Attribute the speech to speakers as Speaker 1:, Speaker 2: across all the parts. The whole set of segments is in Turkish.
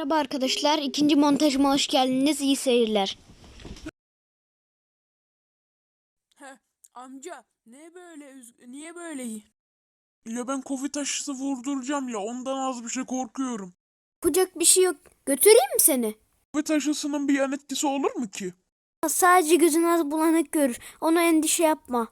Speaker 1: Merhaba arkadaşlar. ikinci montajıma hoş geldiniz. İyi seyirler.
Speaker 2: Heh, amca ne böyle niye böyle iyi?
Speaker 3: Ya ben Covid aşısı vurduracağım ya ondan az bir şey korkuyorum.
Speaker 1: Yapacak bir şey yok. Götüreyim mi seni?
Speaker 3: Covid aşısının bir yan etkisi olur mu ki?
Speaker 1: Sadece gözün az bulanık görür. Ona endişe yapma.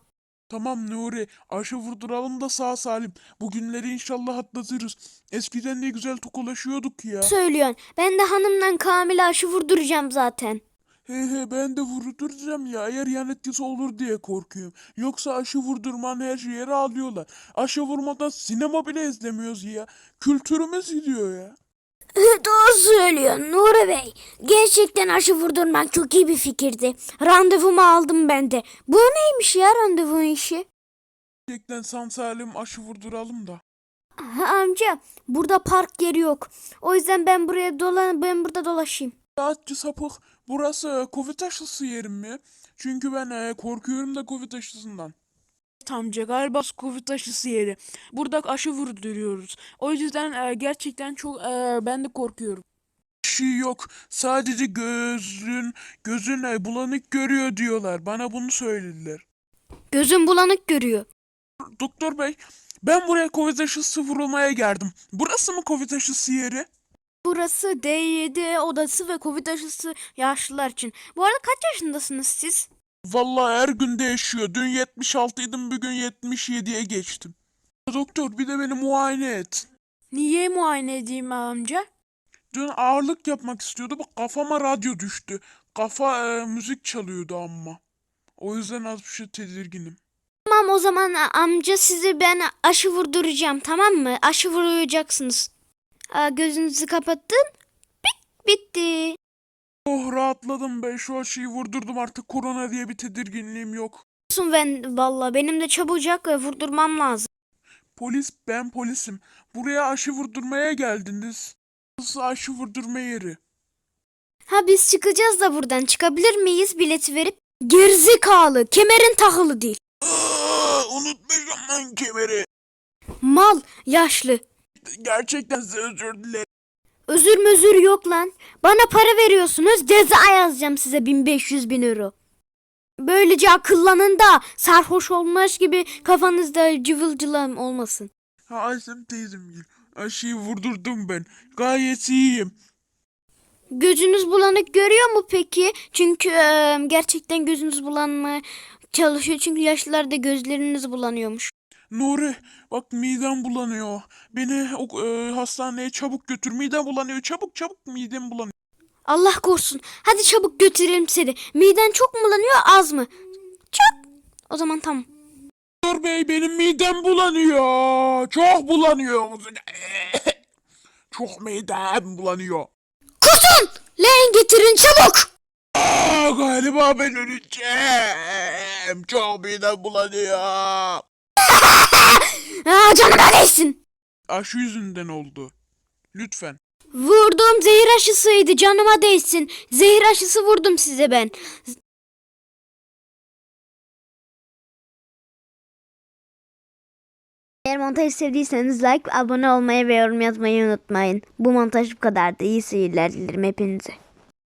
Speaker 3: Tamam Nuri aşı vurduralım da sağ salim. Bugünleri inşallah atlatırız. Eskiden ne güzel tokalaşıyorduk ya.
Speaker 1: Söylüyorsun. Ben de hanımdan Kamil'e aşı vurduracağım zaten.
Speaker 3: He he ben de vurduracağım ya eğer yan etkisi olur diye korkuyorum. Yoksa aşı vurdurman her şeye alıyorlar. Aşı vurmadan sinema bile izlemiyoruz ya. Kültürümüz gidiyor ya.
Speaker 1: Doğru söylüyorsun Nuri Bey. Gerçekten aşı vurdurmak çok iyi bir fikirdi. Randevumu aldım ben de. Bu neymiş ya randevu işi?
Speaker 3: Gerçekten sağ salim aşı vurduralım da.
Speaker 1: Ha, amca burada park yeri yok. O yüzden ben buraya dolan ben burada dolaşayım.
Speaker 3: Rahatçı sapık. Burası e, Covid aşısı yerim mi? Çünkü ben e, korkuyorum da Covid aşısından.
Speaker 2: Evet amca galiba Covid aşısı yeri. Burada aşı vurduruyoruz. O yüzden e, gerçekten çok e, ben de korkuyorum.
Speaker 3: Bir şey yok. Sadece gözün, gözün e, bulanık görüyor diyorlar. Bana bunu söylediler.
Speaker 1: Gözüm bulanık görüyor.
Speaker 3: Doktor bey, ben buraya Covid aşısı vurulmaya geldim. Burası mı Covid aşısı yeri?
Speaker 1: Burası D7 odası ve Covid aşısı yaşlılar için. Bu arada kaç yaşındasınız siz?
Speaker 3: Vallahi her gün değişiyor. Dün 76 idim, bugün 77'ye geçtim. Doktor bir de beni muayene et.
Speaker 2: Niye muayene edeyim amca?
Speaker 3: Dün ağırlık yapmak istiyordu. Bak kafama radyo düştü. Kafa e, müzik çalıyordu ama. O yüzden az bir şey tedirginim.
Speaker 1: Tamam o zaman amca sizi ben aşı vurduracağım tamam mı? Aşı vuracaksınız. Aa, gözünüzü kapattın.
Speaker 3: Şu aşıyı vurdurdum artık korona diye bir tedirginliğim yok.
Speaker 1: Olsun ben valla benim de çabucak e, vurdurmam lazım.
Speaker 3: Polis ben polisim. Buraya aşı vurdurmaya geldiniz. Burası aşı vurdurma yeri.
Speaker 1: Ha biz çıkacağız da buradan çıkabilir miyiz bileti verip? Gerizekalı kemerin takılı değil.
Speaker 3: Aa, unutmuşum ben kemeri.
Speaker 1: Mal yaşlı.
Speaker 3: Gerçekten size özür dilerim.
Speaker 1: Özür mözür yok lan. Bana para veriyorsunuz ceza yazacağım size 1500 bin euro. Böylece akıllanın da sarhoş olmuş gibi kafanızda cıvılcılam olmasın.
Speaker 3: Ha Ayşem teyzemgil. Aşıyı vurdurdum ben. Gayet iyiyim.
Speaker 1: Gözünüz bulanık görüyor mu peki? Çünkü e, gerçekten gözünüz bulanma çalışıyor. Çünkü yaşlılarda gözleriniz bulanıyormuş.
Speaker 3: Nuri bak midem bulanıyor. Beni o, e, hastaneye çabuk götür. Midem bulanıyor. Çabuk çabuk midem bulanıyor.
Speaker 1: Allah korusun. Hadi çabuk götürelim seni. Miden çok mu bulanıyor az mı? Çok. O zaman tamam.
Speaker 3: Doktor bey benim midem bulanıyor. Çok bulanıyor. Çok midem bulanıyor.
Speaker 1: Kusun! Leğen getirin çabuk.
Speaker 3: Aa, galiba ben öleceğim. Çok midem bulanıyor.
Speaker 1: Aa, canıma değsin.
Speaker 3: Aşı yüzünden oldu. Lütfen.
Speaker 1: Vurdum zehir aşısıydı canıma değsin. Zehir aşısı vurdum size ben. Eğer montajı sevdiyseniz like, abone olmayı ve yorum yazmayı unutmayın. Bu montaj bu kadardı. İyi seyirler dilerim hepinize.